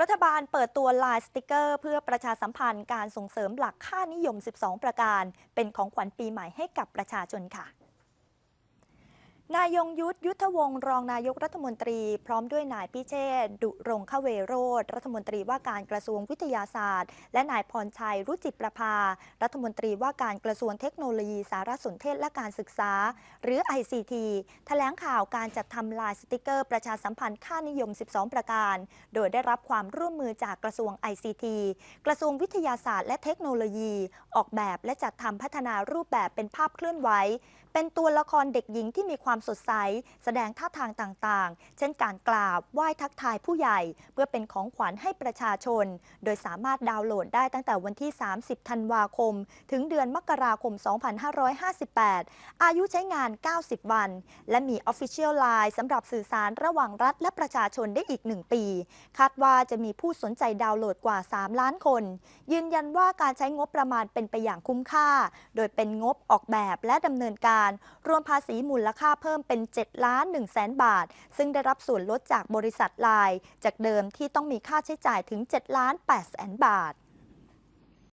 รัฐบาลเปิดตัวลายสติกเกอร์ เพื่อประชาสัมพันธ์การส่งเสริมหลักค่านิยม 12 ประการ เป็นของขวัญปีใหม่ให้กับประชาชนค่ะ ณายยงยุทธยุทธวงศ์รองนายกรัฐมนตรี พร้อมด้วยนายพิเชษดุรงคเวโรธรัฐมนตรีว่าการกระทรวงวิทยาศาสตร์ และนายพรชัยรุจิประภา รัฐมนตรีว่าการกระทรวงเทคโนโลยีสารสนเทศและการศึกษา หรือ ICT แถลงข่าวการจัดทำลายสติกเกอร์ประชาสัมพันธ์ค่านิยม 12 ประการ โดยได้รับความร่วมมือจากกระทรวง ICT กระทรวงวิทยาศาสตร์ และเทคโนโลยี ออกแบบและจัดทำพัฒนารูปแบบเป็นภาพเคลื่อนไหวเป็นตัวละครเด็กหญิงที่มีความสดใส แสดงท่าทางต่างๆ เช่นการกราบไหว้ทักทายผู้ใหญ่ เพื่อเป็นของขวัญให้ประชาชน โดยสามารถดาวน์โหลดได้ตั้งแต่วันที่ 30 ธันวาคม ถึงเดือนมกราคม 2558 อายุใช้งาน 90 วัน และมี Official Line สำหรับสื่อสารระหว่างรัฐและประชาชนได้อีก 1 ปี คาดว่าจะมีผู้สนใจดาวน์โหลดกว่า 3 ล้านคน ยืนยันว่าการใช้งบประมาณเป็นไปอย่างคุ้มค่า โดยเป็นงบออกแบบและดำเนินการ รวมภาษีมูลค่าเพิ่มมเป็น7ล้าน1แสนบาท ซึ่งได้รับส่วนลดจากบริษัทไลน์จากเดิมที่ต้องมีค่าใช้จ่ายถึง7ล้าน8แสนบาท